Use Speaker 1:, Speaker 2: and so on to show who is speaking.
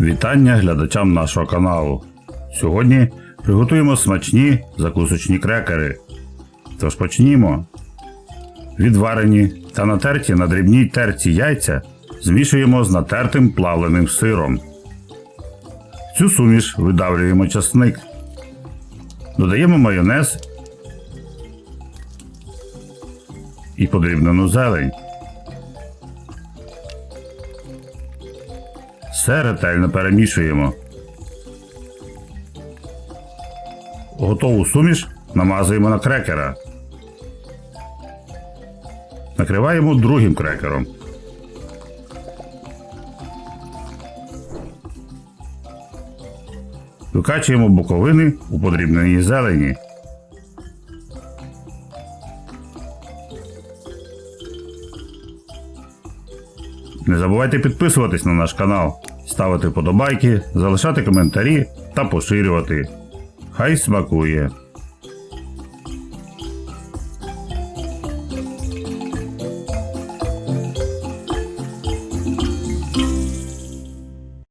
Speaker 1: Вітання глядачам нашого каналу. Сьогодні приготуємо смачні закусочні крекери. Тож почнімо. Відварені та натерті на дрібній терці яйця змішуємо з натертим плавленим сиром. В цю суміш видавлюємо часник. Додаємо майонез і подрібнену зелень. Все ретельно перемішуємо. Готову суміш намазуємо на крекера. Накриваємо другим крекером. Викачуємо боковини у подрібненій зелені. Не забувайте підписуватись на наш канал, ставити вподобайки, залишати коментарі та поширювати. Хай смакує!